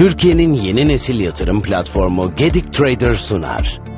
Türkiye'nin yeni nesil yatırım platformu Gedik Trader sunar.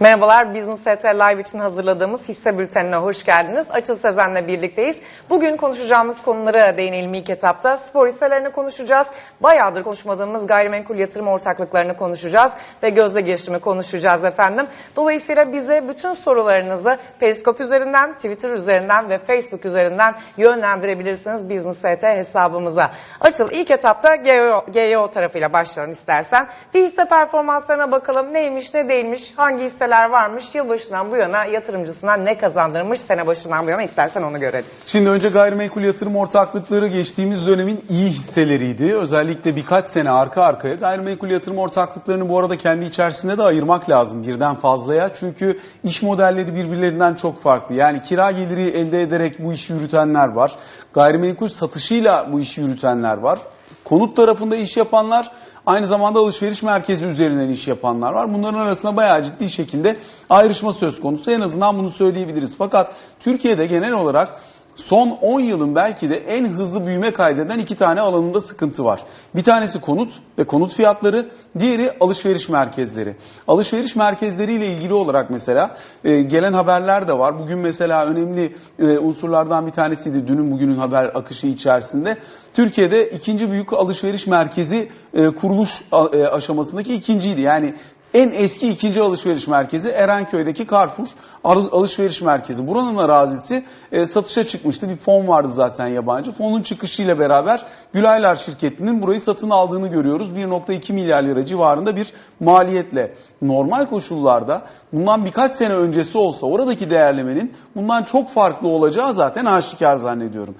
Merhabalar, Business TR Live için hazırladığımız hisse bültenine hoş geldiniz. Açıl Sezen'le birlikteyiz. Bugün konuşacağımız konulara değinelim ilk etapta. Spor hisselerini konuşacağız. Bayağıdır konuşmadığımız gayrimenkul yatırım ortaklıklarını konuşacağız. Ve gözle girişimi konuşacağız efendim. Dolayısıyla bize bütün sorularınızı Periskop üzerinden, Twitter üzerinden ve Facebook üzerinden yönlendirebilirsiniz Business TR hesabımıza. Açıl ilk etapta GEO, GEO tarafıyla başlayalım istersen. Bir hisse performanslarına bakalım neymiş ne değilmiş, hangi hisseler varmış, yılbaşından bu yana yatırımcısına ne kazandırmış, sene başından bu yana istersen onu görelim. Şimdi önce gayrimenkul yatırım ortaklıkları geçtiğimiz dönemin iyi hisseleriydi. Özellikle birkaç sene arka arkaya gayrimenkul yatırım ortaklıklarını bu arada kendi içerisinde de ayırmak lazım birden fazlaya. Çünkü iş modelleri birbirlerinden çok farklı. Yani kira geliri elde ederek bu işi yürütenler var. Gayrimenkul satışıyla bu işi yürütenler var. Konut tarafında iş yapanlar Aynı zamanda alışveriş merkezi üzerinden iş yapanlar var. Bunların arasında bayağı ciddi şekilde ayrışma söz konusu. En azından bunu söyleyebiliriz. Fakat Türkiye'de genel olarak son 10 yılın belki de en hızlı büyüme kaydeden iki tane alanında sıkıntı var. Bir tanesi konut ve konut fiyatları, diğeri alışveriş merkezleri. Alışveriş merkezleriyle ilgili olarak mesela e, gelen haberler de var. Bugün mesela önemli e, unsurlardan bir tanesiydi dünün bugünün haber akışı içerisinde. Türkiye'de ikinci büyük alışveriş merkezi e, kuruluş a- e, aşamasındaki ikinciydi. Yani en eski ikinci alışveriş merkezi Erenköy'deki Carrefour al- alışveriş merkezi. Buranın arazisi e, satışa çıkmıştı. Bir fon vardı zaten yabancı. Fonun çıkışıyla beraber Gülaylar şirketinin burayı satın aldığını görüyoruz. 1.2 milyar lira civarında bir maliyetle. Normal koşullarda bundan birkaç sene öncesi olsa oradaki değerlemenin bundan çok farklı olacağı zaten aşikar zannediyorum.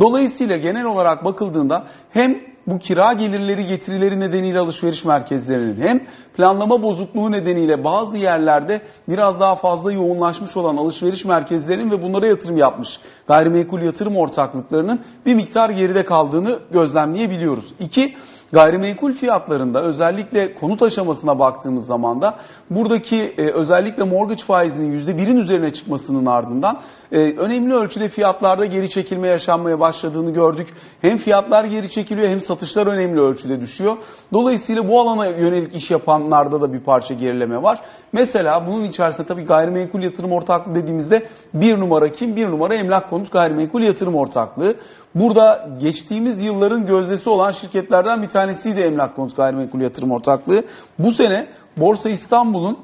Dolayısıyla genel olarak bakıldığında hem bu kira gelirleri getirileri nedeniyle alışveriş merkezlerinin hem planlama bozukluğu nedeniyle bazı yerlerde biraz daha fazla yoğunlaşmış olan alışveriş merkezlerinin ve bunlara yatırım yapmış gayrimenkul yatırım ortaklıklarının bir miktar geride kaldığını gözlemleyebiliyoruz. İki, gayrimenkul fiyatlarında özellikle konut aşamasına baktığımız zaman da buradaki e, özellikle mortgage faizinin %1'in üzerine çıkmasının ardından e, önemli ölçüde fiyatlarda geri çekilme yaşanmaya başladığını gördük. Hem fiyatlar geri çekiliyor hem satışlar önemli ölçüde düşüyor. Dolayısıyla bu alana yönelik iş yapanlarda da bir parça gerileme var. Mesela bunun içerisinde tabii gayrimenkul yatırım ortaklığı dediğimizde bir numara kim? Bir numara emlak konut gayrimenkul yatırım ortaklığı. Burada geçtiğimiz yılların gözdesi olan şirketlerden bir tanesiydi emlak konut gayrimenkul yatırım ortaklığı. Bu sene Borsa İstanbul'un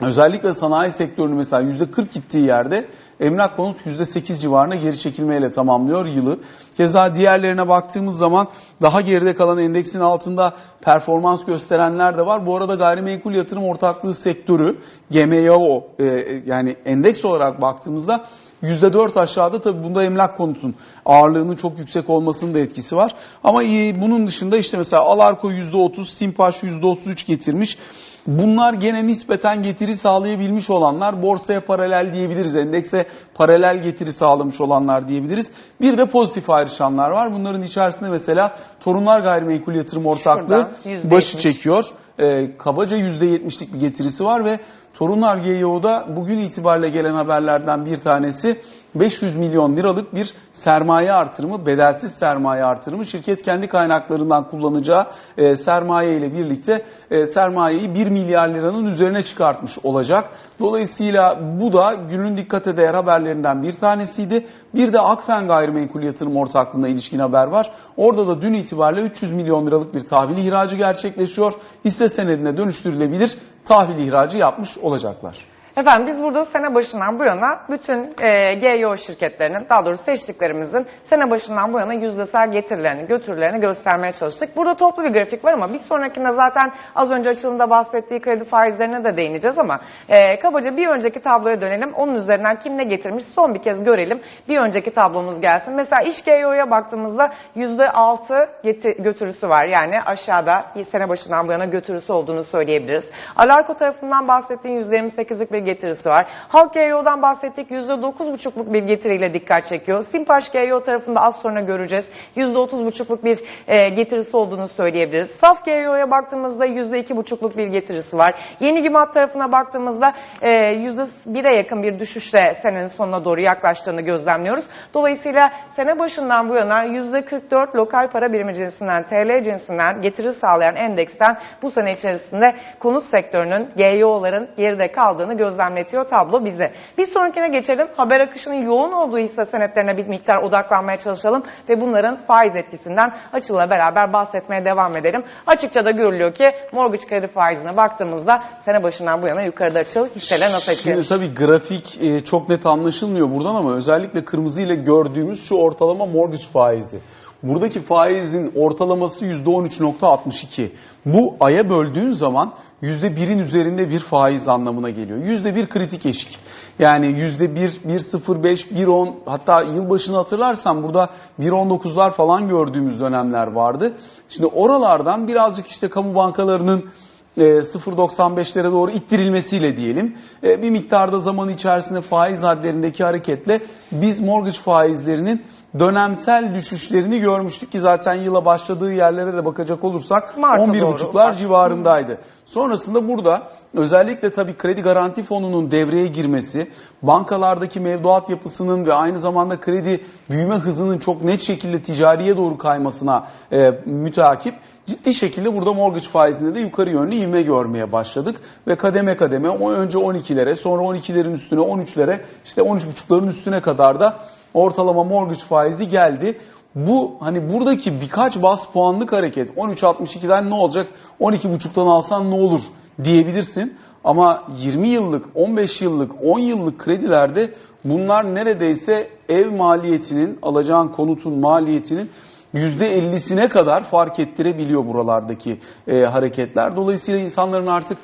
özellikle sanayi sektörünün mesela %40 gittiği yerde emlak konut %8 civarına geri çekilmeyle tamamlıyor yılı. Keza diğerlerine baktığımız zaman daha geride kalan endeksin altında performans gösterenler de var. Bu arada gayrimenkul yatırım ortaklığı sektörü GMYO e, yani endeks olarak baktığımızda %4 aşağıda tabii bunda emlak konutun ağırlığının çok yüksek olmasının da etkisi var. Ama bunun dışında işte mesela Alarko %30, Simpaş %33 getirmiş. Bunlar gene nispeten getiri sağlayabilmiş olanlar borsaya paralel diyebiliriz. Endekse paralel getiri sağlamış olanlar diyebiliriz. Bir de pozitif ayrışanlar var. Bunların içerisinde mesela Torunlar Gayrimenkul Yatırım Ortaklığı Şuradan, başı %70. çekiyor. Ee, kabaca %70'lik bir getirisi var ve Torunlar GYO'da bugün itibariyle gelen haberlerden bir tanesi 500 milyon liralık bir sermaye artırımı, bedelsiz sermaye artırımı. Şirket kendi kaynaklarından kullanacağı e, sermaye ile birlikte e, sermayeyi 1 milyar liranın üzerine çıkartmış olacak. Dolayısıyla bu da günün dikkate değer haberlerinden bir tanesiydi. Bir de Akfen Gayrimenkul Yatırım Ortaklığı'na ilişkin haber var. Orada da dün itibariyle 300 milyon liralık bir tahvil ihracı gerçekleşiyor. Hisse senedine dönüştürülebilir tahvil ihracı yapmış olacaklar. Efendim biz burada sene başından bu yana bütün e, GEO şirketlerinin daha doğrusu seçtiklerimizin sene başından bu yana yüzdesel getirilerini, götürülerini göstermeye çalıştık. Burada toplu bir grafik var ama bir sonrakinde zaten az önce açılımda bahsettiği kredi faizlerine de değineceğiz ama e, kabaca bir önceki tabloya dönelim. Onun üzerinden kim ne getirmiş son bir kez görelim. Bir önceki tablomuz gelsin. Mesela iş GEO'ya baktığımızda %6 geti- götürüsü var. Yani aşağıda sene başından bu yana götürüsü olduğunu söyleyebiliriz. Alarko tarafından bahsettiğin %28'lik bir getirisi var. Halk GEO'dan bahsettik. %9,5'luk bir getiriyle dikkat çekiyor. Simpaş GEO tarafında az sonra göreceğiz. %30,5'luk bir e, getirisi olduğunu söyleyebiliriz. Saf GEO'ya baktığımızda %2,5'luk bir getirisi var. Yeni Gimat tarafına baktığımızda e, %1'e yakın bir düşüşle senenin sonuna doğru yaklaştığını gözlemliyoruz. Dolayısıyla sene başından bu yana %44 lokal para birimi cinsinden, TL cinsinden getiri sağlayan endeksten bu sene içerisinde konut sektörünün, GYO'ların geride kaldığını gözlemletiyor tablo bize. Bir sonrakine geçelim. Haber akışının yoğun olduğu hisse senetlerine bir miktar odaklanmaya çalışalım ve bunların faiz etkisinden açıla beraber bahsetmeye devam edelim. Açıkça da görülüyor ki mortgage kredi faizine baktığımızda sene başından bu yana yukarıda açıl hisseler nasıl Şimdi etkilemiş? tabii grafik e, çok net anlaşılmıyor buradan ama özellikle kırmızı ile gördüğümüz şu ortalama mortgage faizi. Buradaki faizin ortalaması %13.62. Bu aya böldüğün zaman %1'in üzerinde bir faiz anlamına geliyor. %1 kritik eşik. Yani %1, 1.05, 1.10 hatta yılbaşını hatırlarsan burada 1.19'lar falan gördüğümüz dönemler vardı. Şimdi oralardan birazcık işte kamu bankalarının e, 0.95'lere doğru ittirilmesiyle diyelim e, bir miktarda zaman içerisinde faiz hadlerindeki hareketle biz mortgage faizlerinin dönemsel düşüşlerini görmüştük ki zaten yıla başladığı yerlere de bakacak olursak Mart'a 11.5'lar doğru. civarındaydı. Sonrasında burada özellikle tabii kredi garanti fonunun devreye girmesi, bankalardaki mevduat yapısının ve aynı zamanda kredi büyüme hızının çok net şekilde ticariye doğru kaymasına e, müteakip ciddi şekilde burada mortgage faizinde de yukarı yönlü ivme görmeye başladık. Ve kademe kademe o önce 12'lere sonra 12'lerin üstüne 13'lere işte 13.5'ların üstüne kadar da ortalama mortgage faizi geldi. Bu hani buradaki birkaç bas puanlık hareket 13.62'den ne olacak 12.5'tan alsan ne olur diyebilirsin. Ama 20 yıllık, 15 yıllık, 10 yıllık kredilerde bunlar neredeyse ev maliyetinin, alacağın konutun maliyetinin %50'sine kadar fark ettirebiliyor buralardaki e, hareketler. Dolayısıyla insanların artık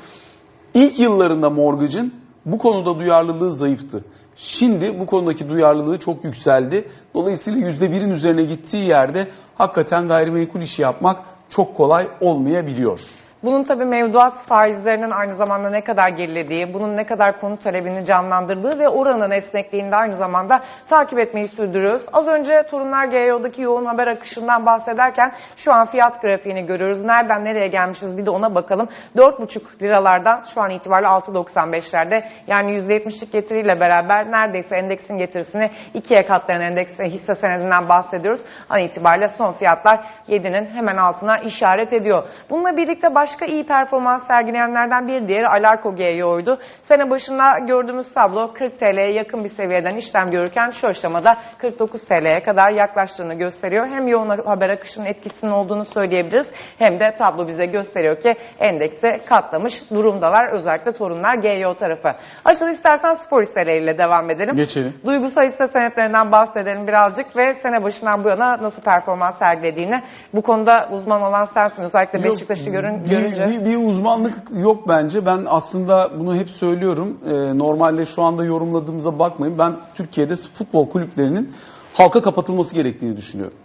ilk yıllarında mortgage'ın bu konuda duyarlılığı zayıftı. Şimdi bu konudaki duyarlılığı çok yükseldi. Dolayısıyla %1'in üzerine gittiği yerde hakikaten gayrimenkul işi yapmak çok kolay olmayabiliyor. Bunun tabii mevduat faizlerinin aynı zamanda ne kadar gerilediği, bunun ne kadar konut talebini canlandırdığı ve oranın esnekliğini de aynı zamanda takip etmeyi sürdürüyoruz. Az önce Torunlar GEO'daki yoğun haber akışından bahsederken şu an fiyat grafiğini görüyoruz. Nereden nereye gelmişiz bir de ona bakalım. 4,5 liralardan şu an itibariyle 6.95'lerde yani %70'lik getiriyle beraber neredeyse endeksin getirisini ikiye katlayan endeks hisse senedinden bahsediyoruz. An itibariyle son fiyatlar 7'nin hemen altına işaret ediyor. Bununla birlikte başka iyi performans sergileyenlerden bir diğeri Alarko GEO'ydu. Sene başında gördüğümüz tablo 40 TL'ye yakın bir seviyeden işlem görürken şu aşamada 49 TL'ye kadar yaklaştığını gösteriyor. Hem yoğun haber akışının etkisinin olduğunu söyleyebiliriz hem de tablo bize gösteriyor ki endekse katlamış durumdalar özellikle torunlar GEO tarafı. Açıl istersen spor hisseleriyle devam edelim. Geçelim. Duygusal hisse senetlerinden bahsedelim birazcık ve sene başından bu yana nasıl performans sergilediğini. Bu konuda uzman olan sensin özellikle Beşiktaş'ı görün, bir, görünce. Bir, bir uzmanlık yok bence. Ben aslında bunu hep söylüyorum. Ee, normalde şu anda yorumladığımıza bakmayın. Ben Türkiye'de futbol kulüplerinin halka kapatılması gerektiğini düşünüyorum.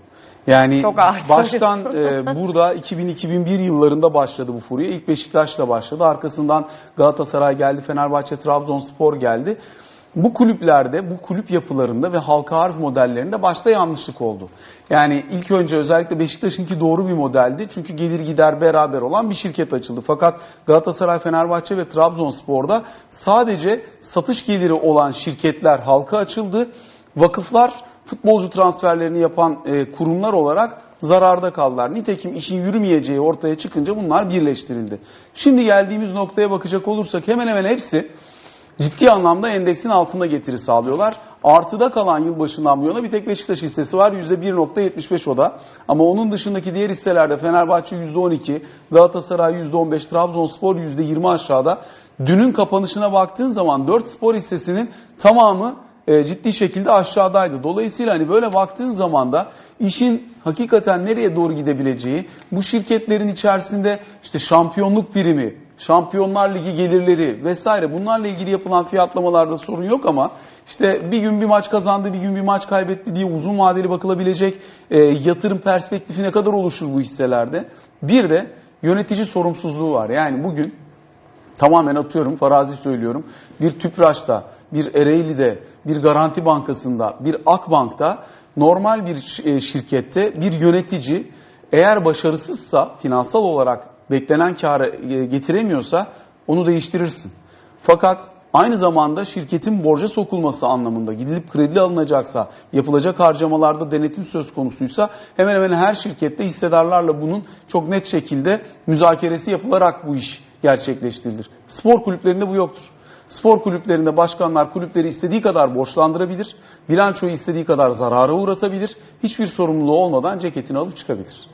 Yani Çok ağır baştan e, burada 2000-2001 yıllarında başladı bu furya. İlk Beşiktaş'la başladı. Arkasından Galatasaray geldi, Fenerbahçe, Trabzonspor geldi. Bu kulüplerde, bu kulüp yapılarında ve halka arz modellerinde başta yanlışlık oldu. Yani ilk önce özellikle Beşiktaş'ınki doğru bir modeldi. Çünkü gelir gider beraber olan bir şirket açıldı. Fakat Galatasaray, Fenerbahçe ve Trabzonspor'da sadece satış geliri olan şirketler halka açıldı. Vakıflar futbolcu transferlerini yapan e, kurumlar olarak zararda kaldılar. Nitekim işin yürümeyeceği ortaya çıkınca bunlar birleştirildi. Şimdi geldiğimiz noktaya bakacak olursak hemen hemen hepsi ciddi anlamda endeksin altında getiri sağlıyorlar. Artıda kalan yılbaşından bu bir tek Beşiktaş hissesi var. %1.75 o da. Ama onun dışındaki diğer hisselerde Fenerbahçe %12, Galatasaray %15, Trabzonspor %20 aşağıda. Dünün kapanışına baktığın zaman 4 spor hissesinin tamamı e, ciddi şekilde aşağıdaydı. Dolayısıyla hani böyle baktığın zaman da işin hakikaten nereye doğru gidebileceği, bu şirketlerin içerisinde işte şampiyonluk primi, Şampiyonlar Ligi gelirleri vesaire bunlarla ilgili yapılan fiyatlamalarda sorun yok ama işte bir gün bir maç kazandı, bir gün bir maç kaybetti diye uzun vadeli bakılabilecek e, yatırım perspektifi ne kadar oluşur bu hisselerde? Bir de yönetici sorumsuzluğu var. Yani bugün tamamen atıyorum farazi söylüyorum bir Tüpraş'ta, bir Ereğli'de, bir Garanti Bankası'nda, bir Akbank'ta normal bir e, şirkette bir yönetici eğer başarısızsa finansal olarak beklenen karı e, getiremiyorsa onu değiştirirsin. Fakat aynı zamanda şirketin borca sokulması anlamında gidilip kredi alınacaksa, yapılacak harcamalarda denetim söz konusuysa hemen hemen her şirkette hissedarlarla bunun çok net şekilde müzakeresi yapılarak bu iş gerçekleştirilir. Spor kulüplerinde bu yoktur. Spor kulüplerinde başkanlar kulüpleri istediği kadar borçlandırabilir, bilançoyu istediği kadar zarara uğratabilir, hiçbir sorumluluğu olmadan ceketini alıp çıkabilir.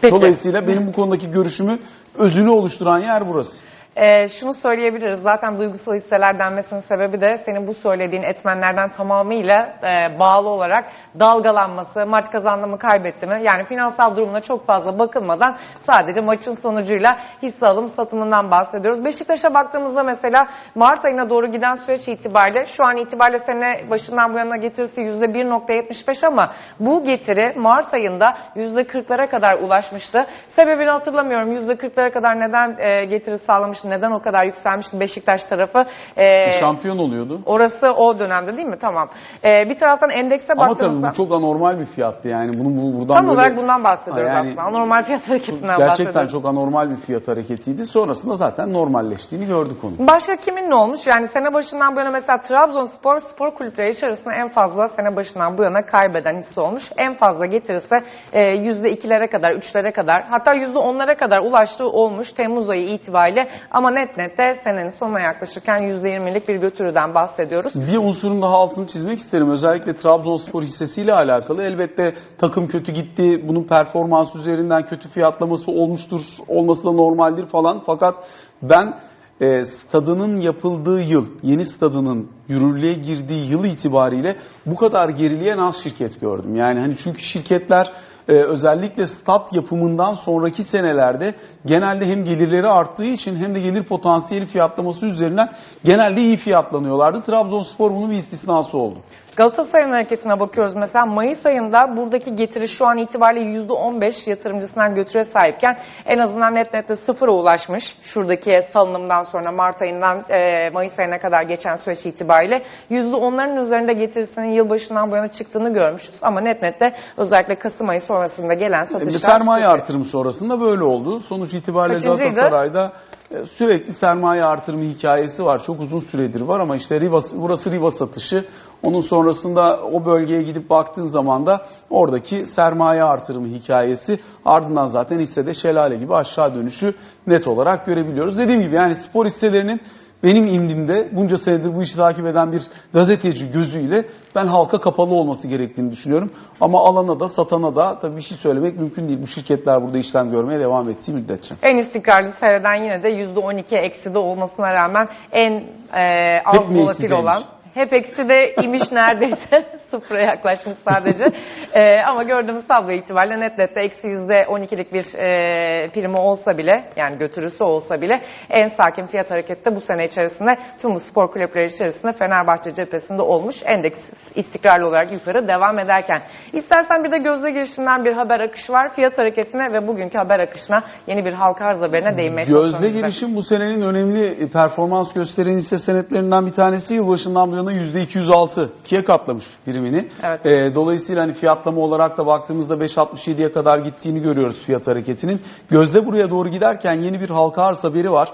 Peki. Dolayısıyla benim bu konudaki görüşümü özünü oluşturan yer burası. Ee, şunu söyleyebiliriz. Zaten duygusal hisseler denmesinin sebebi de senin bu söylediğin etmenlerden tamamıyla e, bağlı olarak dalgalanması, maç kazandı mı kaybetti mi? Yani finansal durumuna çok fazla bakılmadan sadece maçın sonucuyla hisse alım satımından bahsediyoruz. Beşiktaş'a baktığımızda mesela Mart ayına doğru giden süreç itibariyle şu an itibariyle sene başından bu yana getirisi %1.75 ama bu getiri Mart ayında %40'lara kadar ulaşmıştı. Sebebini hatırlamıyorum. %40'lara kadar neden e, getiri sağlamıştı, neden o kadar yükselmişti Beşiktaş tarafı. E, Şampiyon oluyordu. orası o dönemde değil mi? Tamam. E, bir taraftan endekse Ama tabii baktığımızda bu çok anormal bir fiyattı yani. Bunu bu- buradan tam böyle olarak bundan bahsediyoruz yani aslında. Anormal fiyat hareketinden gerçekten bahsediyoruz. çok anormal bir fiyat hareketiydi. Sonrasında zaten normalleştiğini gördük onu. Başka kimin ne olmuş? Yani sene başından bu yana mesela Trabzonspor spor kulüpleri içerisinde en fazla sene başından bu yana kaybeden hisse olmuş. En fazla getirisi e, %2'lere kadar, 3'lere kadar hatta %10'lara kadar ulaştığı olmuş Temmuz ayı itibariyle. Ama net net de senenin sonuna yaklaşırken %20'lik bir götürüden bahsediyoruz. Bir unsurun daha altını çizmek isterim. Özellikle Trabzonspor hissesiyle alakalı. Elbette takım kötü gitti. Bunun performans üzerinden kötü fiyatlaması olmuştur. Olması da normaldir falan. Fakat ben e, stadının yapıldığı yıl, yeni stadının yürürlüğe girdiği yıl itibariyle bu kadar gerileyen az şirket gördüm. Yani hani çünkü şirketler e, özellikle stat yapımından sonraki senelerde genelde hem gelirleri arttığı için hem de gelir potansiyeli fiyatlaması üzerinden genelde iyi fiyatlanıyorlardı. Trabzonspor bunun bir istisnası oldu. Galatasaray'ın hareketine bakıyoruz mesela Mayıs ayında buradaki getiri şu an itibariyle %15 yatırımcısından götüre sahipken en azından net nette sıfıra ulaşmış. Şuradaki salınımdan sonra Mart ayından e, Mayıs ayına kadar geçen süreç itibariyle %10'ların üzerinde getirisinin yılbaşından bu yana çıktığını görmüşüz. Ama net nette özellikle Kasım ayı sonrasında gelen Bir satışlar... sermaye çok kötü. artırımı sonrasında böyle oldu. Sonuç itibariyle Kaçıncıydı? Galatasaray'da e, sürekli sermaye artırımı hikayesi var. Çok uzun süredir var ama işte Riva, burası Riva satışı. Onun sonrasında o bölgeye gidip baktığın zaman da oradaki sermaye artırımı hikayesi ardından zaten hissede şelale gibi aşağı dönüşü net olarak görebiliyoruz. Dediğim gibi yani spor hisselerinin benim indimde bunca senedir bu işi takip eden bir gazeteci gözüyle ben halka kapalı olması gerektiğini düşünüyorum. Ama alana da satana da tabii bir şey söylemek mümkün değil. Bu şirketler burada işlem görmeye devam ettiği müddetçe. En istikrarlı seyreden yine de %12 ekside olmasına rağmen en e, az Hep volatil olan hep eksi de imiş neredeyse sıfıra yaklaşmış sadece. E, ama gördüğümüz tablo itibariyle net nette eksi %12'lik bir e, primi olsa bile yani götürüsü olsa bile en sakin fiyat hareketi de bu sene içerisinde tüm bu spor kulüpleri içerisinde Fenerbahçe cephesinde olmuş. Endeks istikrarlı olarak yukarı devam ederken. İstersen bir de gözle girişimden bir haber akışı var. Fiyat hareketine ve bugünkü haber akışına yeni bir halka arz haberine değinmeye çalışalım. De. girişim bu senenin önemli performans gösteren hisse senetlerinden bir tanesi. Yılbaşından bu yana %206 ikiye katlamış birimini. Evet. Ee, dolayısıyla hani fiyatlama olarak da baktığımızda 5.67'ye kadar gittiğini görüyoruz fiyat hareketinin. Gözde buraya doğru giderken yeni bir halka arz haberi var.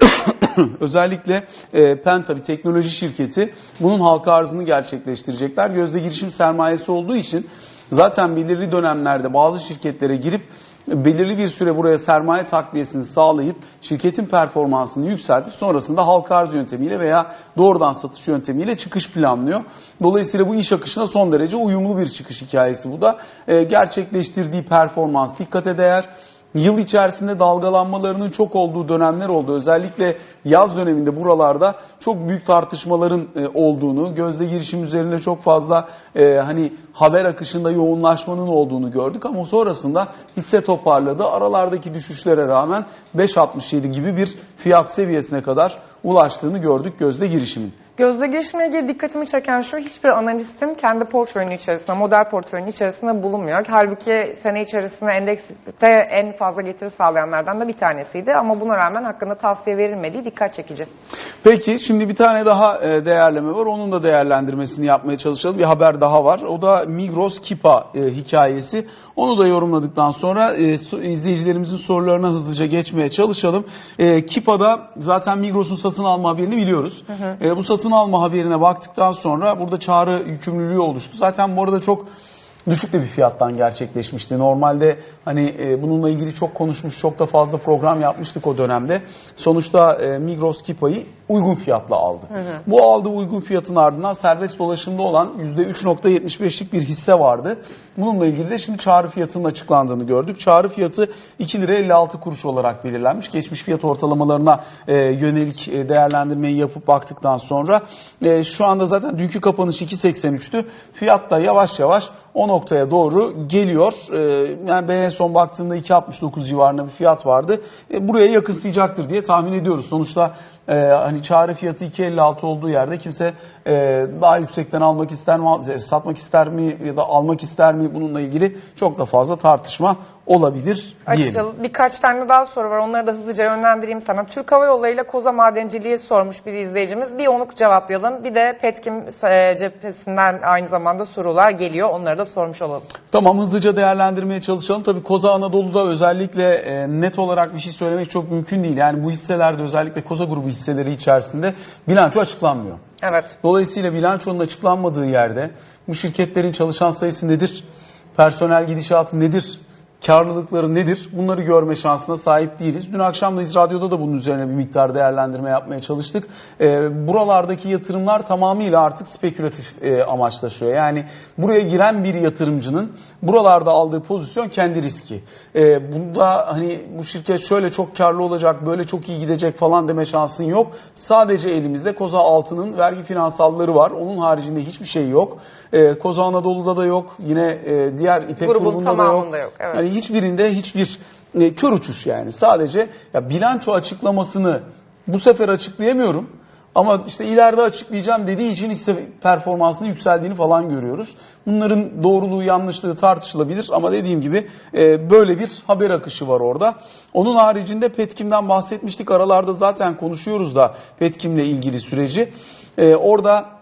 Özellikle e, Penta bir teknoloji şirketi bunun halka arzını gerçekleştirecekler. Gözde girişim sermayesi olduğu için zaten belirli dönemlerde bazı şirketlere girip belirli bir süre buraya sermaye takviyesini sağlayıp şirketin performansını yükseltip sonrasında halka arz yöntemiyle veya doğrudan satış yöntemiyle çıkış planlıyor. Dolayısıyla bu iş akışına son derece uyumlu bir çıkış hikayesi bu da. E, gerçekleştirdiği performans dikkate değer. Yıl içerisinde dalgalanmalarının çok olduğu dönemler oldu. Özellikle yaz döneminde buralarda çok büyük tartışmaların e, olduğunu, gözde girişim üzerine çok fazla e, hani haber akışında yoğunlaşmanın olduğunu gördük ama sonrasında hisse toparladı. Aralardaki düşüşlere rağmen 5.67 gibi bir fiyat seviyesine kadar ulaştığını gördük gözde girişimin. Gözle girişimle ilgili dikkatimi çeken şu, hiçbir analistin kendi portföyünün içerisinde, model portföyünün içerisinde bulunmuyor. Halbuki sene içerisinde endekste en fazla getiri sağlayanlardan da bir tanesiydi. Ama buna rağmen hakkında tavsiye verilmediği dikkat çekici. Peki şimdi bir tane daha e, değerleme var. Onun da değerlendirmesini yapmaya çalışalım. Bir haber daha var. O da Migros Kipa e, hikayesi. Onu da yorumladıktan sonra e, izleyicilerimizin sorularına hızlıca geçmeye çalışalım. E, Kipa'da zaten Migros'un satın alma haberini biliyoruz. E, bu satın alma haberine baktıktan sonra burada çağrı yükümlülüğü oluştu. Zaten bu arada çok düşük de bir fiyattan gerçekleşmişti. Normalde hani e, bununla ilgili çok konuşmuş, çok da fazla program yapmıştık o dönemde. Sonuçta e, Migros Kipa'yı uygun fiyatla aldı. Bu aldığı uygun fiyatın ardından serbest dolaşımda olan %3.75'lik bir hisse vardı. Bununla ilgili de şimdi çağrı fiyatının açıklandığını gördük. Çağrı fiyatı 2 lira 56 kuruş olarak belirlenmiş. Geçmiş fiyat ortalamalarına e, yönelik e, değerlendirmeyi yapıp baktıktan sonra e, şu anda zaten dünkü kapanış 2.83'tü. Fiyat da yavaş yavaş o noktaya doğru geliyor. Ee, yani ben en son baktığımda 2.69 civarında bir fiyat vardı. Ee, buraya yakınsayacaktır diye tahmin ediyoruz. Sonuçta e, hani çağrı fiyatı 2.56 olduğu yerde kimse e, daha yüksekten almak ister mi, e, satmak ister mi ya da almak ister mi bununla ilgili çok da fazla tartışma olabilir diyelim. Açıkçası birkaç tane daha soru var. Onları da hızlıca yönlendireyim sana. Türk Hava Yolları ile Koza Madenciliği sormuş bir izleyicimiz. Bir onu cevaplayalım. Bir de Petkim e, cephesinden aynı zamanda sorular geliyor. Onları da sormuş olalım. Tamam hızlıca değerlendirmeye çalışalım. Tabii Koza Anadolu'da özellikle e, net olarak bir şey söylemek çok mümkün değil. Yani bu hisselerde özellikle Koza grubu hisseleri içerisinde bilanço açıklanmıyor. Evet. Dolayısıyla bilançonun açıklanmadığı yerde bu şirketlerin çalışan sayısı nedir? Personel gidişatı nedir? Karlılıkları nedir? Bunları görme şansına sahip değiliz. Dün akşam da Radyo'da da bunun üzerine bir miktar değerlendirme yapmaya çalıştık. Ee, buralardaki yatırımlar tamamıyla artık spekülatif e, amaçlaşıyor. Yani buraya giren bir yatırımcının buralarda aldığı pozisyon kendi riski. Ee, bunda hani bu şirket şöyle çok karlı olacak, böyle çok iyi gidecek falan deme şansın yok. Sadece elimizde Koza Altı'nın vergi finansalları var. Onun haricinde hiçbir şey yok. Ee, Koza Anadolu'da da yok. Yine e, diğer İpek Grubun grubunda da yok. yok, evet. Yani hiçbirinde hiçbir e, kör uçuş yani. Sadece ya bilanço açıklamasını bu sefer açıklayamıyorum. Ama işte ileride açıklayacağım dediği için hisse performansının yükseldiğini falan görüyoruz. Bunların doğruluğu yanlışlığı tartışılabilir ama dediğim gibi e, böyle bir haber akışı var orada. Onun haricinde Petkim'den bahsetmiştik. Aralarda zaten konuşuyoruz da Petkim'le ilgili süreci. E, orada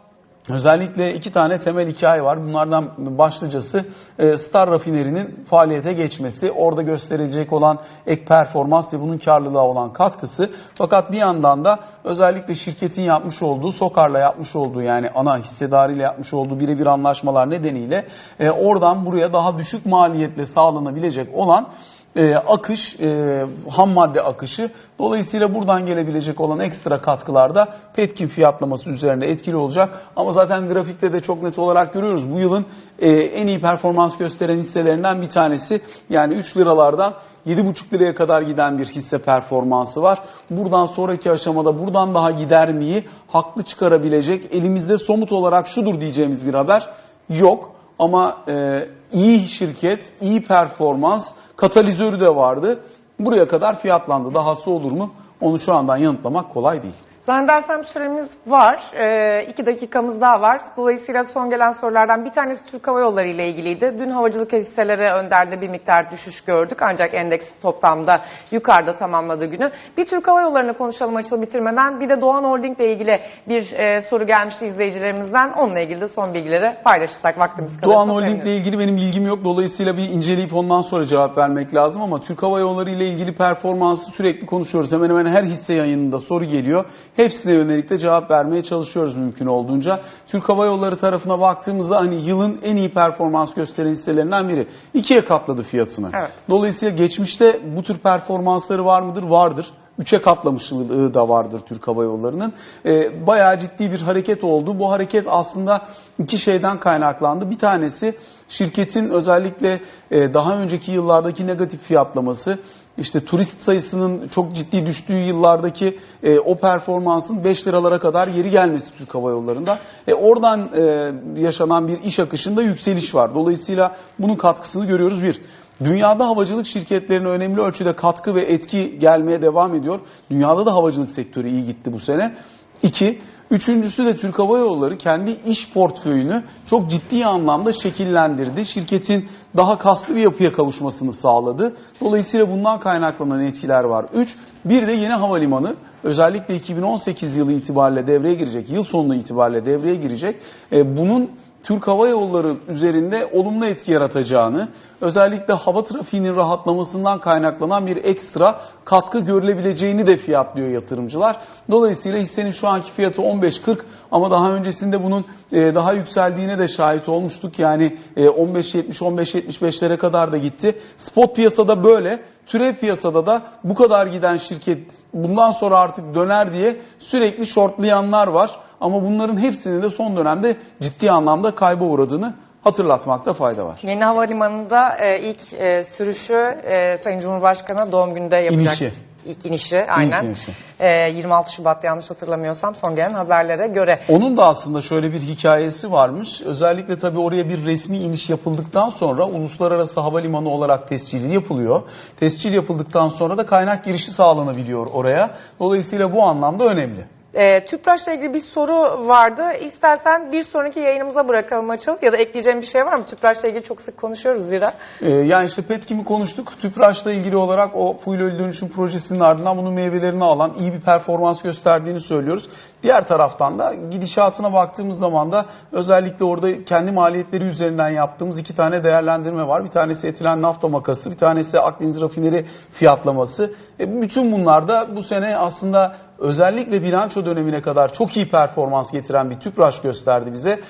Özellikle iki tane temel hikaye var. Bunlardan başlıcası e, Star Rafineri'nin faaliyete geçmesi, orada gösterilecek olan ek performans ve bunun karlılığa olan katkısı. Fakat bir yandan da özellikle şirketin yapmış olduğu, Sokar'la yapmış olduğu yani ana hissedarıyla yapmış olduğu birebir anlaşmalar nedeniyle e, oradan buraya daha düşük maliyetle sağlanabilecek olan e, akış, e, ham madde akışı. Dolayısıyla buradan gelebilecek olan ekstra katkılar da petkim fiyatlaması üzerinde etkili olacak. Ama zaten grafikte de çok net olarak görüyoruz. Bu yılın e, en iyi performans gösteren hisselerinden bir tanesi. Yani 3 liralardan 7,5 liraya kadar giden bir hisse performansı var. Buradan sonraki aşamada buradan daha gider miyi haklı çıkarabilecek elimizde somut olarak şudur diyeceğimiz bir haber yok. Ama e, iyi şirket, iyi performans, katalizörü de vardı. Buraya kadar fiyatlandı. Dahası olur mu? Onu şu andan yanıtlamak kolay değil. Zannedersem süremiz var. Ee, iki dakikamız daha var. Dolayısıyla son gelen sorulardan bir tanesi Türk Hava Yolları ile ilgiliydi. Dün havacılık hisseleri önderde bir miktar düşüş gördük. Ancak endeks toplamda yukarıda tamamladığı günü. Bir Türk Hava Yolları'nı konuşalım açılı bitirmeden. Bir de Doğan Holding ile ilgili bir e, soru gelmişti izleyicilerimizden. Onunla ilgili de son bilgileri paylaşırsak vaktimiz kalırsa. Doğan Holding ile ilgili benim bilgim yok. Dolayısıyla bir inceleyip ondan sonra cevap vermek lazım ama Türk Hava Yolları ile ilgili performansı sürekli konuşuyoruz. Hemen hemen her hisse yayınında soru geliyor. Hepsine yönelik de cevap vermeye çalışıyoruz mümkün olduğunca. Türk Hava Yolları tarafına baktığımızda hani yılın en iyi performans gösteren hisselerinden biri. İkiye katladı fiyatını. Evet. Dolayısıyla geçmişte bu tür performansları var mıdır? Vardır. Üçe katlamışlığı da vardır Türk Hava Yolları'nın. Ee, bayağı ciddi bir hareket oldu. Bu hareket aslında iki şeyden kaynaklandı. Bir tanesi şirketin özellikle e, daha önceki yıllardaki negatif fiyatlaması, işte turist sayısının çok ciddi düştüğü yıllardaki e, o performansın 5 liralara kadar geri gelmesi Türk Hava Yolları'nda. E, oradan e, yaşanan bir iş akışında yükseliş var. Dolayısıyla bunun katkısını görüyoruz bir. Dünyada havacılık şirketlerine önemli ölçüde katkı ve etki gelmeye devam ediyor. Dünyada da havacılık sektörü iyi gitti bu sene. İki, üçüncüsü de Türk Hava Yolları kendi iş portföyünü çok ciddi anlamda şekillendirdi. Şirketin daha kaslı bir yapıya kavuşmasını sağladı. Dolayısıyla bundan kaynaklanan etkiler var. Üç, bir de yeni havalimanı özellikle 2018 yılı itibariyle devreye girecek, yıl sonu itibariyle devreye girecek. E, bunun Türk Hava Yolları üzerinde olumlu etki yaratacağını, özellikle hava trafiğinin rahatlamasından kaynaklanan bir ekstra katkı görülebileceğini de fiyatlıyor yatırımcılar. Dolayısıyla hissenin şu anki fiyatı 15.40 ama daha öncesinde bunun e, daha yükseldiğine de şahit olmuştuk. Yani e, 15.70-15.75'lere kadar da gitti. Spot piyasada böyle. Türev piyasada da bu kadar giden şirket bundan sonra artık döner diye sürekli shortlayanlar var. Ama bunların hepsinin de son dönemde ciddi anlamda kayba uğradığını hatırlatmakta fayda var. Yeni havalimanında e, ilk e, sürüşü e, Sayın Cumhurbaşkanı doğum günde yapacak. İnişi. İlk inişi aynen. inişi. E, 26 Şubat yanlış hatırlamıyorsam son gelen haberlere göre. Onun da aslında şöyle bir hikayesi varmış. Özellikle tabii oraya bir resmi iniş yapıldıktan sonra uluslararası havalimanı olarak tescili yapılıyor. Tescil yapıldıktan sonra da kaynak girişi sağlanabiliyor oraya. Dolayısıyla bu anlamda önemli. E, Tüpraş'la ilgili bir soru vardı. İstersen bir sonraki yayınımıza bırakalım açıl ya da ekleyeceğim bir şey var mı? Tüpraş'la ilgili çok sık konuşuyoruz zira. Ee, yani işte Petkim'i konuştuk. Tüpraş'la ilgili olarak o fuel öl dönüşüm projesinin ardından bunun meyvelerini alan iyi bir performans gösterdiğini söylüyoruz. Diğer taraftan da gidişatına baktığımız zaman da özellikle orada kendi maliyetleri üzerinden yaptığımız iki tane değerlendirme var. Bir tanesi etilen nafta makası, bir tanesi Akdeniz rafineri fiyatlaması. E, bütün bunlar da bu sene aslında özellikle bilanço dönemine kadar çok iyi performans getiren bir Tüpraş gösterdi bize.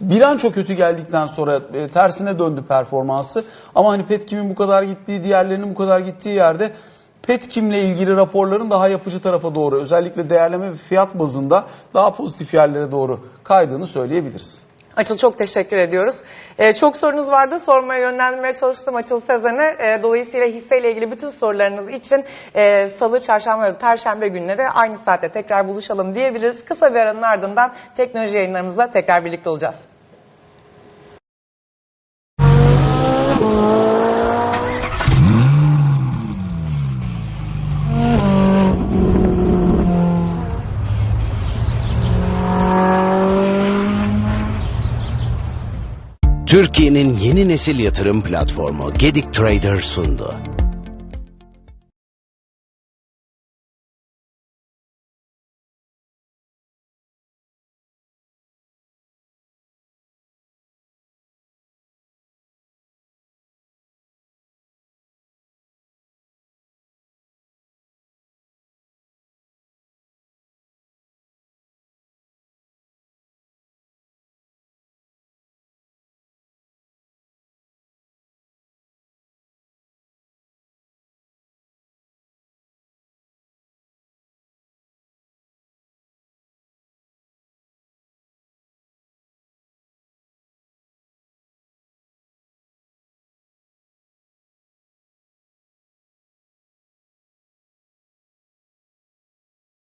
Bilanço kötü geldikten sonra e, tersine döndü performansı. Ama hani Petkim'in bu kadar gittiği, diğerlerinin bu kadar gittiği yerde Petkim'le ilgili raporların daha yapıcı tarafa doğru özellikle değerleme ve fiyat bazında daha pozitif yerlere doğru kaydığını söyleyebiliriz. Açıl çok teşekkür ediyoruz. Ee, çok sorunuz vardı. Sormaya yönlendirmeye çalıştım Açıl Sezen'e. Ee, dolayısıyla hisseyle ilgili bütün sorularınız için e, salı, çarşamba ve perşembe günleri aynı saatte tekrar buluşalım diyebiliriz. Kısa bir aranın ardından teknoloji yayınlarımızda tekrar birlikte olacağız. Türkiye'nin yeni nesil yatırım platformu Gedik Trader sundu.